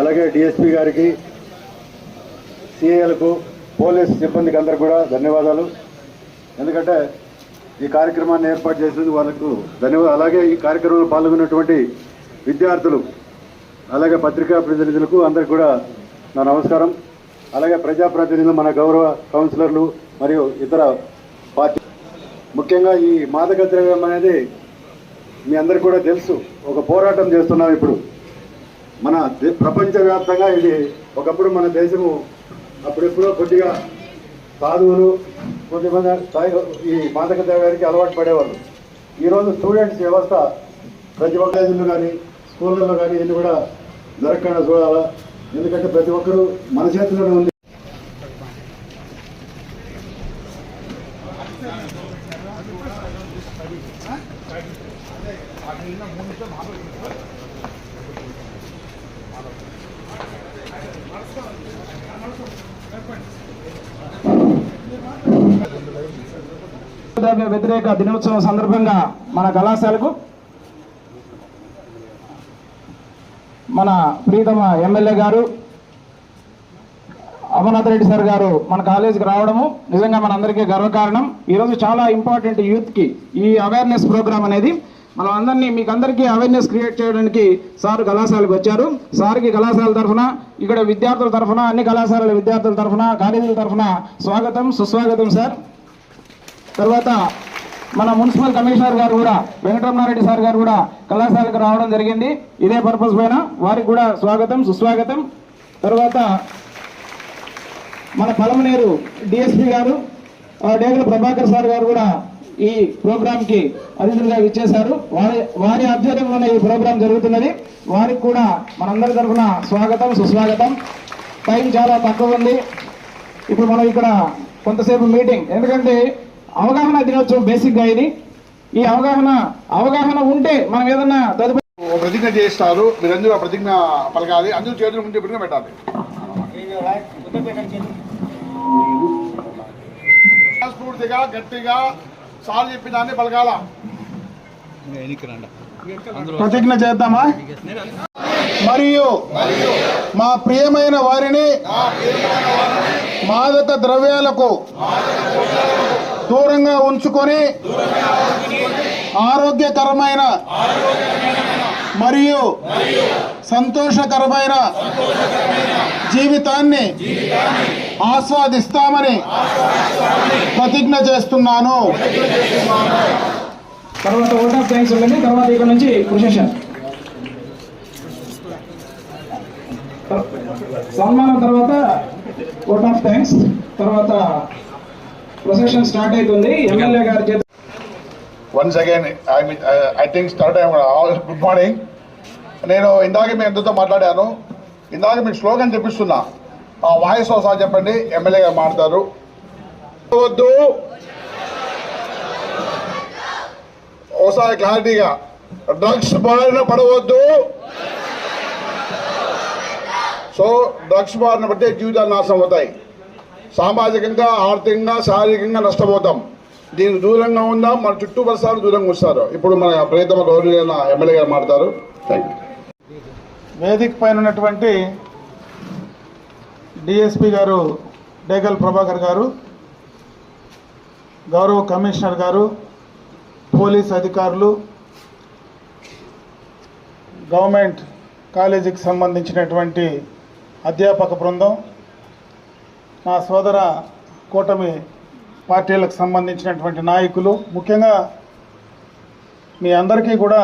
అలాగే డిఎస్పి గారికి సిఐలకు పోలీస్ సిబ్బందికి అందరికి కూడా ధన్యవాదాలు. ఎందుకంటే ఈ కార్యక్రమాన్ని ఏర్పాటు చేసినందుకు వాళ్ళకు ధన్యవాదాలు. అలాగే ఈ కార్యక్రమంలో పాల్గొన్నటువంటి విద్యార్థులు అలాగే పత్రికా ప్రతినిధులకు అందరికి కూడా నా నమస్కారం. అలాగే ప్రజాప్రతినిధులు మన గౌరవ కౌన్సిలర్లు మరియు ఇతర పార్టీ ముఖ్యంగా ఈ మాదక ద్రవ్యం అనేది మీ అందరికి కూడా తెలుసు. ఒక పోరాటం చేస్తున్నాం ఇప్పుడు. మన ప్రపంచవ్యాప్తంగా ఇది ఒకప్పుడు మన దేశము అప్పుడెప్పుడో కొద్దిగా సాధువులు కొద్దిమంది స్థాయి- ఈ మాదక ద్రవ్యానికి అలవాటు పడేవాళ్ళు. ఈరోజు స్టూడెంట్స్ వ్యవస్థ ప్రతి ఒక్క కాలేజీల్లో కానీ స్కూళ్ళల్లో కానీ ఇది కూడా జరగకుండా చూడాలా? ఎందుకంటే ప్రతి ఒక్కరూ మన చేతిలోనే ఉంది. ద్రవ్య వ్యతిరేక దినోత్సవం సందర్భంగా మన కళాశాలకు మన ప్రీతమ ఎమ్మెల్యే గారు అమర్నాథ్ రెడ్డి సార్ గారు మన కాలేజీకి రావడము నిజంగా మనందరికీ గర్వకారణం. ఈరోజు చాలా ఇంపార్టెంట్ యూత్కి ఈ అవేర్నెస్ ప్రోగ్రామ్ అనేది మనం అందరినీ మీకు అందరికీ అవేర్నెస్ క్రియేట్ చేయడానికి సార్ కళాశాలకు వచ్చారు. సార్కి కళాశాల తరఫున ఇక్కడ విద్యార్థుల తరఫున అన్ని కళాశాలల విద్యార్థుల తరఫున కాలేజీల తరఫున స్వాగతం సుస్వాగతం సార్. తర్వాత మన మున్సిపల్ కమిషనర్ గారు కూడా వెంకటరమణారెడ్డి సార్ గారు కూడా కళాశాలకు రావడం జరిగింది. ఇదే పర్పస్ పైన వారికి కూడా స్వాగతం సుస్వాగతం. తర్వాత మన పలమనేరు డిఎస్పి గారు డేగల ప్రభాకర్ సార్ గారు కూడా ఈ ప్రోగ్రాంకి అతిథులుగా ఇచ్చేశారు వారి వారి ఆధ్వర్యంలోనే ఈ ప్రోగ్రాం జరుగుతున్నది. వారికి కూడా మనందరి తరఫున స్వాగతం సుస్వాగతం. టైం చాలా తక్కువ ఉంది. ఇప్పుడు మనం ఇక్కడ కొంతసేపు మీటింగ్. ఎందుకంటే అవగాహన దినోత్సవం బేసిక్గా ఇది. ఈ అవగాహన అవగాహన ఉంటే మనం ఏదన్నా తదుపరి ప్రతిజ్ఞ చేస్తారు. మీరందరూ ఆ ప్రతిజ్ఞ పలకాలి? అందరూ చేతులు ముందు ప్రతిజ్ఞ పెట్టాలి. స్ఫూర్తిగా గట్టిగా సార్ చెప్పిన దాన్ని పలకాల. ప్రతిజ్ఞ చేద్దామా? మరియు మా ప్రియమైన వారిని మాదక ద్రవ్యాలకు దూరంగా ఉంచుకొని ఆరోగ్యకరమైన మరియు సంతోషకరమైన జీవితాన్ని ఆస్వాదిస్తామని ప్రతిజ్ఞ చేస్తున్నాను. తర్వాత ఓట్ ఆఫ్ థ్యాంక్స్ ఉంటుంది తర్వాత ఇక్కడ నుంచి ప్రొసెషన్ సన్మానం తర్వాత ఓట్ ఆఫ్ థ్యాంక్స్ తర్వాత ప్రొసెషన్ స్టార్ట్ అవుతుంది ఎమ్మెల్యే గారి చేత once again I mean I think start all good morning నేను ఇందాక మీ అందరితో మాట్లాడాను. ఇందాక మీకు స్లోగన్ చెప్పిస్తున్నా. ఆ వాయిస్ ఒకసారి చెప్పండి. ఎమ్మెల్యే గారు మాట్లాడతారు. వద్దు. ఒకసారి క్లారిటీగా. డ్రగ్స్ బారిన పడవద్దు. సో డ్రగ్స్ బారిన పడితే జీవితాలు నాశనం అవుతాయి. సామాజికంగా ఆర్థికంగా శారీరకంగా నష్టపోతాం. దీనికి దూరంగా ఉందాం మన చుట్టూ పరిసరాలు దూరంగా వస్తారు. ఇప్పుడు మన ప్రియతమ గౌరవ ఎమ్మెల్యే గారు మాట్లాడతారు. థ్యాంక్ యూ వేదిక పైన ఉన్నటువంటి డిఎస్పి గారు డేగల్ ప్రభాకర్ గారు గౌరవ కమిషనర్ గారు పోలీస్ అధికారులు గవర్నమెంట్ కాలేజీకి సంబంధించినటువంటి అధ్యాపక బృందం నా సోదర కూటమి పార్టీలకు సంబంధించినటువంటి నాయకులు ముఖ్యంగా మీ అందరికీ కూడా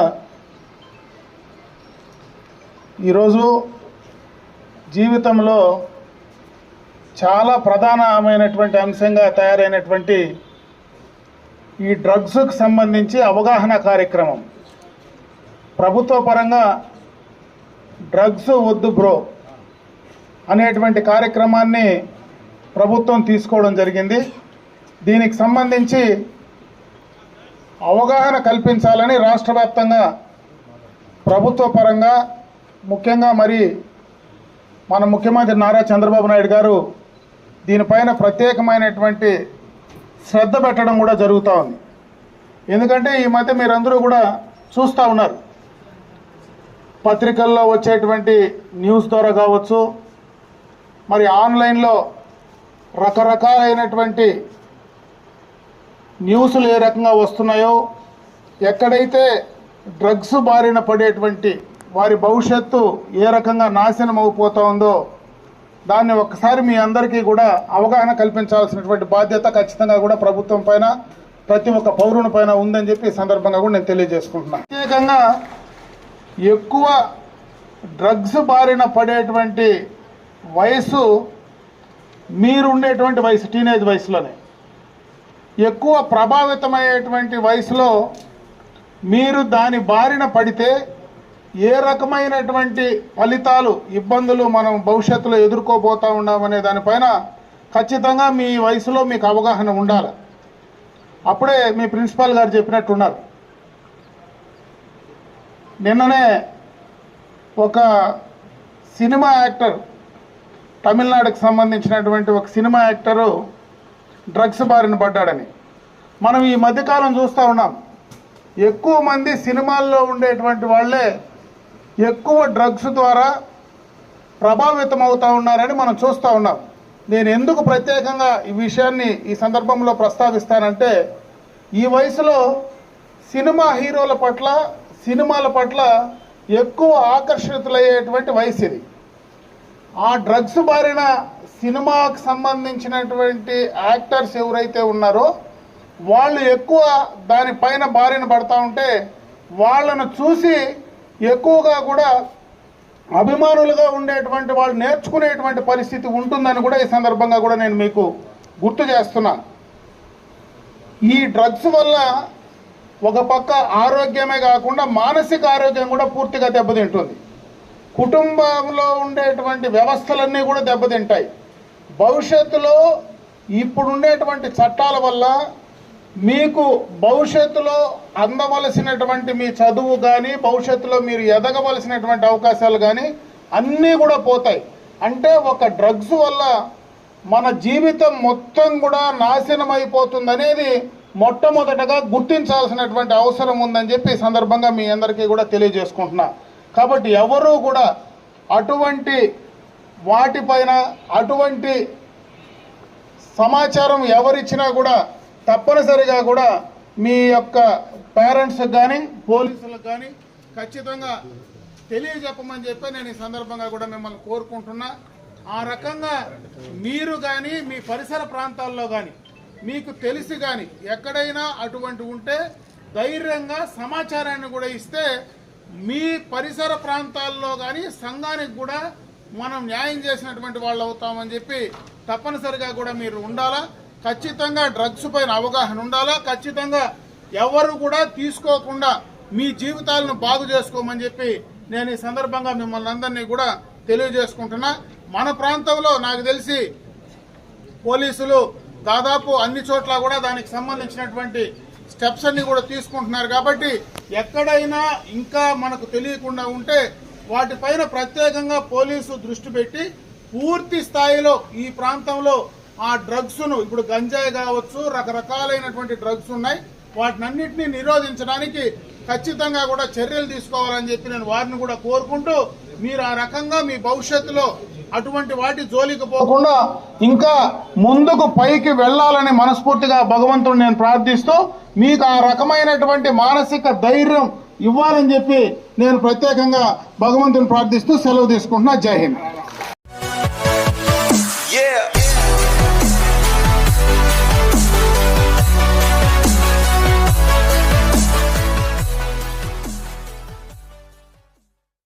ఈరోజు జీవితంలో చాలా ప్రధానమైనటువంటి అంశంగా తయారైనటువంటి ఈ డ్రగ్స్కు సంబంధించి అవగాహన కార్యక్రమం. ప్రభుత్వ పరంగా డ్రగ్స్ వద్దు బ్రో అనేటువంటి కార్యక్రమాన్ని ప్రభుత్వం తీసుకోవడం జరిగింది. దీనికి సంబంధించి అవగాహన కల్పించాలని రాష్ట్ర వ్యాప్తంగా ప్రభుత్వ పరంగా ముఖ్యంగా మరి మన ముఖ్యమంత్రి నారా చంద్రబాబు నాయుడు గారు దీనిపైన ప్రత్యేకమైనటువంటి శ్రద్ధ పెట్టడం కూడా జరుగుతూ ఉంది. ఎందుకంటే ఈ మధ్య మీరందరూ కూడా చూస్తూ ఉన్నారు. పత్రికల్లో వచ్చేటువంటి న్యూస్ ద్వారా కావచ్చు మరి ఆన్లైన్లో రకరకాలైనటువంటి న్యూస్లు ఏ రకంగా వస్తున్నాయో ఎక్కడైతే డ్రగ్స్ బారిన పడేటువంటి వారి భవిష్యత్తు ఏ రకంగా నాశనం అయిపోతా ఉందో దాన్ని ఒక్కసారి మీ అందరికీ కూడా అవగాహన కల్పించాల్సినటువంటి బాధ్యత ఖచ్చితంగా కూడా ప్రభుత్వం పైన ప్రతి ఒక్క పౌరుని పైన ఉందని చెప్పి ఈ సందర్భంగా కూడా నేను తెలియజేసుకుంటున్నాను. ప్రత్యేకంగా ఎక్కువ డ్రగ్స్ బారిన పడేటువంటి వయసు మీరు ఉండేటువంటి వయసు టీనేజ్ వయసులోనే. ఎక్కువ ప్రభావితమయ్యేటువంటి వయసులో మీరు దాని బారిన పడితే ఏ రకమైనటువంటి ఫలితాలు ఇబ్బందులు మనం భవిష్యత్తులో ఎదుర్కోబోతూ ఉన్నామనే దానిపైన ఖచ్చితంగా మీ వయసులో మీకు అవగాహన ఉండాలి. అప్పుడే మీ ప్రిన్సిపాల్ గారు చెప్పినట్టున్నారు. నిన్ననే ఒక సినిమా యాక్టర్ తమిళనాడుకు సంబంధించినటువంటి ఒక సినిమా యాక్టరు డ్రగ్స్ బారిన పడ్డాడని. మనం ఈ మధ్యకాలం చూస్తూ ఉన్నాం. ఎక్కువ మంది సినిమాల్లో ఉండేటువంటి వాళ్ళే ఎక్కువ డ్రగ్స్ ద్వారా ప్రభావితం అవుతూ ఉన్నారని మనం చూస్తూ ఉన్నాం. నేను ఎందుకు ప్రత్యేకంగా ఈ విషయాన్ని ఈ సందర్భంలో ప్రస్తావిస్తానంటే ఈ వయసులో సినిమా హీరోల పట్ల సినిమాల పట్ల ఎక్కువ ఆకర్షితులయ్యేటువంటి వయసు ఇది ఆ డ్రగ్స్ బారిన సినిమాకు సంబంధించినటువంటి యాక్టర్స్ ఎవరైతే ఉన్నారో వాళ్ళు ఎక్కువ దానిపైన బారిన పడతా ఉంటే వాళ్ళను చూసి ఎక్కువగా కూడా అభిమానులుగా ఉండేటువంటి వాళ్ళు నేర్చుకునేటువంటి పరిస్థితి ఉంటుందని కూడా ఈ సందర్భంగా కూడా నేను మీకు గుర్తు చేస్తున్నా. ఈ డ్రగ్స్ వల్ల ఒక పక్క ఆరోగ్యమే కాకుండా మానసిక ఆరోగ్యం కూడా పూర్తిగా దెబ్బతింటుంది. కుటుంబంలో ఉండేటువంటి వ్యవస్థలన్నీ కూడా దెబ్బతింటాయి. భవిష్యత్తులో ఇప్పుడుండేటువంటి చట్టాల వల్ల మీకు భవిష్యత్తులో అందవలసినటువంటి మీ చదువు కానీ భవిష్యత్తులో మీరు ఎదగవలసినటువంటి అవకాశాలు కానీ అన్నీ కూడా పోతాయి. అంటే ఒక డ్రగ్స్ వల్ల మన జీవితం మొత్తం కూడా నాశనం అయిపోతుంది అనేది మొట్టమొదటగా గుర్తించాల్సినటువంటి అవసరం ఉందని చెప్పి ఈ సందర్భంగా మీ అందరికీ కూడా తెలియజేసుకుంటున్నా. కాబట్టి ఎవరూ కూడా అటువంటి వాటిపైన అటువంటి సమాచారం ఎవరిచ్చినా కూడా తప్పనిసరిగా కూడా మీ యొక్క పేరెంట్స్కి కానీ పోలీసులకు కానీ ఖచ్చితంగా తెలియజెప్పమని చెప్పి నేను ఈ సందర్భంగా కూడా మిమ్మల్ని కోరుకుంటున్నా. ఆ రకంగా మీరు కానీ మీ పరిసర ప్రాంతాల్లో కానీ మీకు తెలిసి కానీ ఎక్కడైనా అటువంటి ఉంటే ధైర్యంగా సమాచారాన్ని కూడా ఇస్తే మీ పరిసర ప్రాంతాల్లో కానీ సంఘానికి కూడా మనం న్యాయం చేసినటువంటి వాళ్ళు అవుతామని చెప్పి తప్పనిసరిగా కూడా మీరు ఉండాలా? ఖచ్చితంగా డ్రగ్స్ పైన అవగాహన ఉండాలా? ఖచ్చితంగా ఎవరు కూడా తీసుకోకుండా మీ జీవితాలను బాగు చేసుకోమని చెప్పి నేను ఈ సందర్భంగా మిమ్మల్ని అందరినీ కూడా తెలియజేసుకుంటున్నా. మన ప్రాంతంలో నాకు తెలిసి పోలీసులు దాదాపు అన్ని చోట్ల కూడా దానికి సంబంధించినటువంటి స్టెప్స్ అన్ని కూడా తీసుకుంటున్నారు కాబట్టి ఎక్కడైనా ఇంకా మనకు తెలియకుండా ఉంటే వాటిపైన ప్రత్యేకంగా పోలీసు దృష్టి పెట్టి పూర్తి స్థాయిలో ఈ ప్రాంతంలో ఆ డ్రగ్స్ను ఇప్పుడు గంజాయి కావచ్చు రకరకాలైనటువంటి డ్రగ్స్ ఉన్నాయి. వాటినన్నింటినీ నిరోధించడానికి ఖచ్చితంగా కూడా చర్యలు తీసుకోవాలని చెప్పి నేను వారిని కూడా కోరుకుంటూ మీరు ఆ రకంగా మీ భవిష్యత్తులో అటువంటి వాటి జోలికి పోకుండా ఇంకా ముందుకు పైకి వెళ్ళాలని మనస్ఫూర్తిగా భగవంతుడు నేను ప్రార్థిస్తూ మీకు ఆ రకమైనటువంటి మానసిక ధైర్యం ఇవ్వాలని చెప్పి నేను ప్రత్యేకంగా భగవంతుని ప్రార్థిస్తూ సెలవు తీసుకుంటున్నా. జై హింద్.